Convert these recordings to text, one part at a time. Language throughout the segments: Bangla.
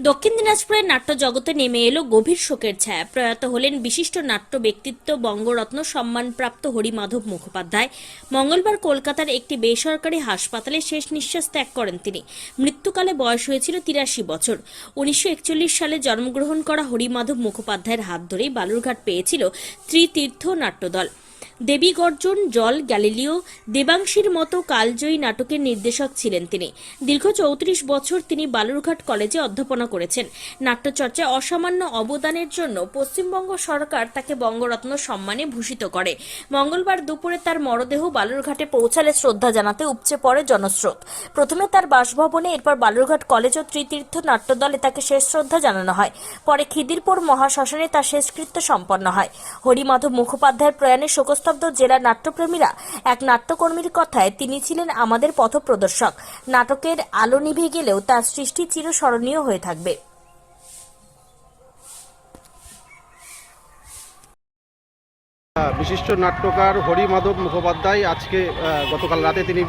দক্ষিণ দিনাজপুরের নাট্য জগতে নেমে এলো গভীর শোকের ছায়া। প্রয়াত হলেন বিশিষ্ট নাট্য ব্যক্তিত্ব বঙ্গরত্ন সম্মানপ্রাপ্ত হরিমাধব মুখোপাধ্যায়। মঙ্গলবার কলকাতার একটি বেসরকারি হাসপাতালে শেষ নিঃশ্বাস ত্যাগ করেন তিনি। মৃত্যুকালে বয়স হয়েছিল তিরাশি বছর। উনিশশো একচল্লিশ সালে জন্মগ্রহণ করা হরিমাধব মুখোপাধ্যায়ের হাত ধরেই বালুরঘাট পেয়েছিল ত্রিতীর্থ নাট্যদল। দেবী গর্জন জল, গ্যালিলিও, দেবাংশীর মতো কালজয়ী নাটকের নির্দেশক ছিলেন তিনি। দীর্ঘ চৌত্রিশ বছর তিনি বালুরঘাট কলেজে অধ্যাপনা করেছেন। নাট্যচর্চায় অসামান্য অবদানের জন্য পশ্চিমবঙ্গ সরকার তাকে বঙ্গরত্ন সম্মানে ভূষিত করে। মঙ্গলবার দুপুরে তার মরদেহ বালুরঘাটে পৌঁছালে শ্রদ্ধা জানাতে উপচে পড়ে জনস্রোত। প্রথমে তার বাসভবনে, এরপর বালুরঘাট কলেজ ও তৃতীর্থ নাট্যদলে তাকে শেষ শ্রদ্ধা জানানো হয়। পরে খিদিরপুর মহাশ্মশানে তার শেষকৃত্য সম্পন্ন হয়। হরিমাধব মুখোপাধ্যায়ের প্রয়াণে শোকস্তব্ধ জেলার নাট্যপ্রেমীরা এক নাট্যকর্মীর কথায় তিনি ছিলেন আমাদের পথপ্রদর্শক। নাটকের আলো নিভে গেলেও তার সৃষ্টি চিরস্মরণীয় হয়ে থাকবে। বিশিষ্ট নাট্যকার হরি মাধব মুখোপাধ্যায় আজকে গতকাল রাতে তিনি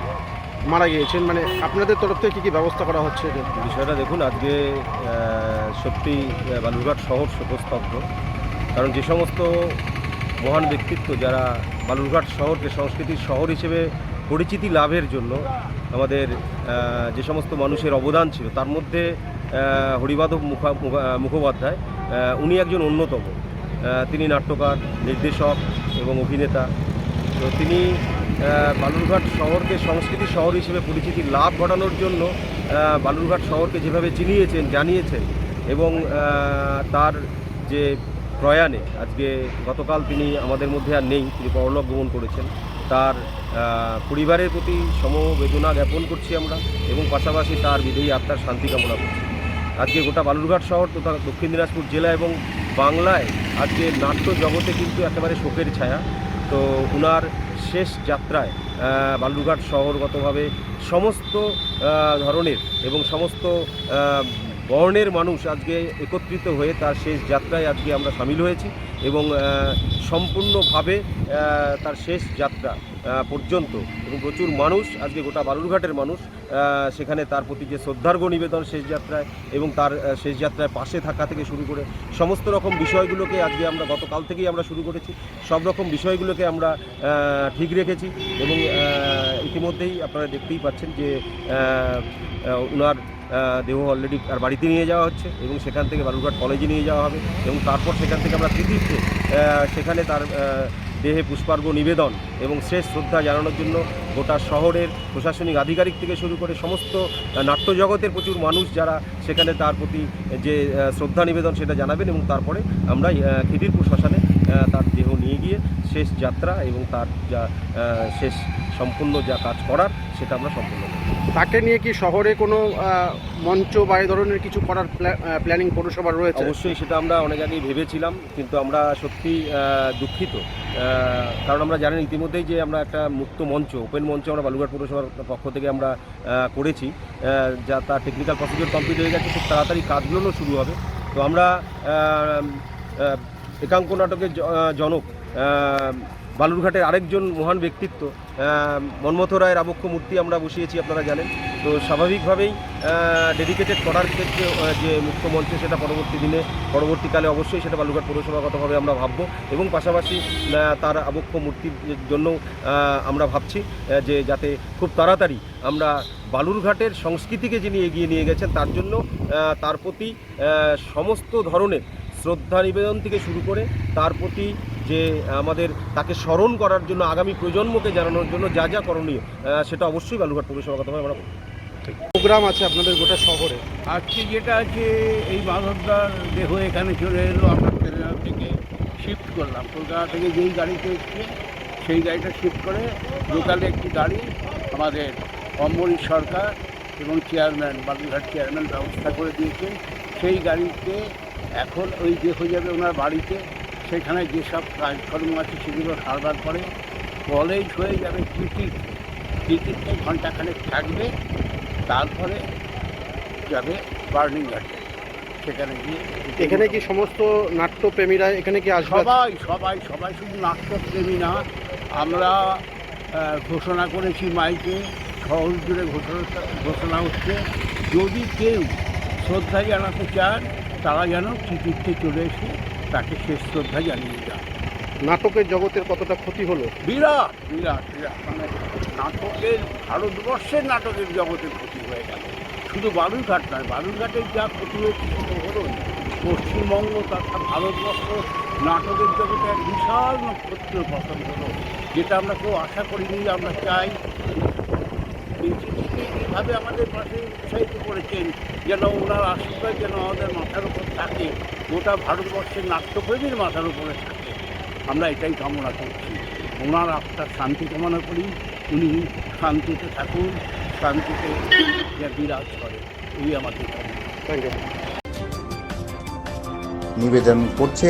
মারা গিয়েছেন। মানে আপনাদের তরফ থেকে কী কী ব্যবস্থা করা হচ্ছে? বিষয়টা দেখুন আজকে সত্যি বালুরঘাট শহর শোকস্তব্ধ। কারণ যে সমস্ত মহান ব্যক্তিত্ব যারা বালুরঘাট শহরকে সংস্কৃতির শহর হিসেবে পরিচিতি লাভের জন্য আমাদের যে সমস্ত মানুষের অবদান ছিল, তার মধ্যে মুখা, মুখা- মুখোপাধ্যায় উনি একজন অন্যতম। তিনি নাট্যকার, নির্দেশক এবং অভিনেতা। তো তিনি বালুরঘাট শহরকে সংস্কৃতি শহর হিসেবে পরিচিতি লাভ ঘটানোর জন্য বালুরঘাট শহরকে যেভাবে চিনিয়েছেন, জানিয়েছেন এবং তার যে প্রয়াণে, আজকে গতকাল তিনি আমাদের মধ্যে আর নেই, তিনি পরলোক গমন করেছেন। তার পরিবারের প্রতি সমবেদনা জ্ঞাপন করছি আমরা এবং পাশাপাশি তার বিদেহী আত্মার শান্তি কামনা করছি। আজকে গোটা বালুরঘাট শহর তথা দক্ষিণ দিনাজপুর জেলা এবং বাংলায় আজকে নাট্য জগতে কিন্তু একেবারে শোকের ছায়া। তো ওনার শেষ যাত্রায় বালুরঘাট শহরগতভাবে সমস্ত ধরনের এবং সমস্ত বর্ণের মানুষ আজকে একত্রিত হয়ে তার শেষ যাত্রায় আজকে আমরা সামিল হয়েছি এবং সম্পূর্ণভাবে তার শেষ যাত্রা পর্যন্ত এবং প্রচুর মানুষ আজকে গোটা বালুরঘাটের মানুষ সেখানে তার প্রতি যে শ্রদ্ধার্ঘ নিবেদন শেষ যাত্রায় এবং তার শেষ যাত্রায় পাশে থাকা থেকে শুরু করে সমস্ত রকম বিষয়গুলোকে আজকে আমরা গতকাল থেকেই আমরা শুরু করেছি। সব রকম বিষয়গুলোকে আমরা ঠিক রেখেছি এবং ইতিমধ্যেই আপনারা দেখতেই পাচ্ছেন যে ওনার দেহ অলরেডি তার বাড়িতে নিয়ে যাওয়া হচ্ছে এবং সেখান থেকে বালুরঘাট কলেজে নিয়ে যাওয়া হবে এবং তারপর সেখান থেকে আমরা তৃতীয়তে সেখানে তার দেহে পুষ্পার্ঘ নিবেদন এবং শেষ শ্রদ্ধা জানানোর জন্য গোটা শহরের প্রশাসনিক আধিকারিক থেকে শুরু করে সমস্ত আহ, নাট্য জগতের প্রচুর মানুষ যারা সেখানে তার প্রতি যে শ্রদ্ধা নিবেদন সেটা জানাবেন এবং তারপরে আমরা খিদিরপুর শ্মশানে তার দেহ নিয়ে গিয়ে শেষ যাত্রা এবং তার যা শেষ সম্পূর্ণ যা কাজ করার সেটা আমরা সম্পূর্ণ তাকে নিয়ে কি শহরে কোনো মঞ্চ বা এই ধরনের কিছু করার প্ল্যানিং পৌরসভার রয়েছে? অবশ্যই সেটা আমরা অনেক আগেই ভেবেছিলাম, কিন্তু আমরা সত্যি দুঃখিত। কারণ আমরা জানেন ইতিমধ্যেই যে আমরা একটা মুক্ত মঞ্চ ওপেন মঞ্চ আমরা বালুরঘাট পৌরসভার পক্ষ থেকে আমরা করেছি। যা তার টেকনিক্যাল প্রসিডিওর কমপ্লিট হয়ে গেছে, খুব তাড়াতাড়ি কাজগুলো শুরু হবে। তো আমরা একাঙ্ক নাটকের জনক বালুরঘাটের আরেকজন মহান ব্যক্তিত্ব মন্মথ রায়ের আবক্ষ মূর্তি আমরা বসিয়েছি, আপনারা জানেন। তো স্বাভাবিকভাবেই ডেডিকেটেড করার ক্ষেত্রে যে মঞ্চ সেটা পরবর্তী দিনে, পরবর্তীকালে অবশ্যই সেটা বালুরঘাট পৌরসভাগতভাবে আমরা ভাববো এবং পাশাপাশি তার আবক্ষ মূর্তির জন্য আমরা ভাবছি যে যাতে খুব তাড়াতাড়ি আমরা বালুরঘাটের সংস্কৃতিকে যিনি এগিয়ে নিয়ে গেছেন, তার জন্য তার প্রতি সমস্ত ধরনের শ্রদ্ধা নিবেদন থেকে শুরু করে, তার প্রতি যে আমাদের তাকে স্মরণ করার জন্য আগামী প্রজন্মকে জানানোর জন্য যা যা করণীয় সেটা অবশ্যই বালুরঘাট পৌরসভাগতভাবে আমরা করব। প্রোগ্রাম আছে আপনাদের গোটা শহরে? আজকে যেটা আছে এই মাধবদার দেহ এখানে চলে এলো আমরা ট্রেনার থেকে শিফট করলাম। কলকাতা থেকে যেই গাড়িতে এসছে সেই গাড়িটা শিফট করে লোকালে একটি গাড়ি আমাদের অম্বরীশ সরকার এবং চেয়ারম্যান বালুরঘাট চেয়ারম্যান ব্যবস্থা করে দিয়েছেন। সেই গাড়িতে এখন ওই দেহ যাবে ওনার বাড়িতে। সেখানে যেসব কাজকর্ম আছে সেগুলো সারবার পরে কলেজ হয়ে যাবে টিকিট টিকিটে ঘন্টাখানেক থাকবে তারপরে যাবে বার্নিং ঘাটে সেখানে গিয়ে এখানে কি সমস্ত নাট্যপ্রেমীরা এখানে কি আসবে? সবাই সবাই সবাই শুধু নাট্যপ্রেমী না। আমরা ঘোষণা করেছি মাইকে শহর জুড়ে ঘোষণা ঘোষণা হচ্ছে যদি কেউ শ্রদ্ধা জানাতে চান তারা যেন চিঠিতে চলে এসে তাকে শেষ শ্রদ্ধা জানিয়ে যান নাটকের জগতের কতটা ক্ষতি হলো? বিরাট বিরাট বিরাট। মানে নাটকের ভারতবর্ষের নাটকের জগতের ক্ষতি হয়ে গেল। শুধু বালুরঘাট নয় বালুরঘাটের যা ক্ষতি হয়েছে হলো পশ্চিমবঙ্গ তথা ভারতবর্ষ নাটকের জগতে এক বিশাল নক্ষত্র পতন হলো যেটা আমরা কেউ আশা করিনি আমরা চাই। এই এইভাবে আমাদের পাশে উৎসাহিত করেছেন যেন ওনার আশীর্বাদ যেন আমাদের মাথার উপর থাকে। গোটা ভারতবর্ষের নাট্যপ্রেমীর মাথার উপরে থাকে। আমরা এটাই কামনা করছি। ওনার আত্মার শান্তি কামনা করি। উনি শান্তিতে থাকুন, শান্তিতে বিরাজ করে এই আমাদের কামনা নিবেদন করছে।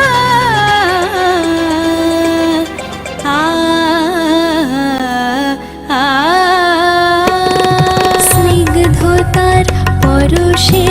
সে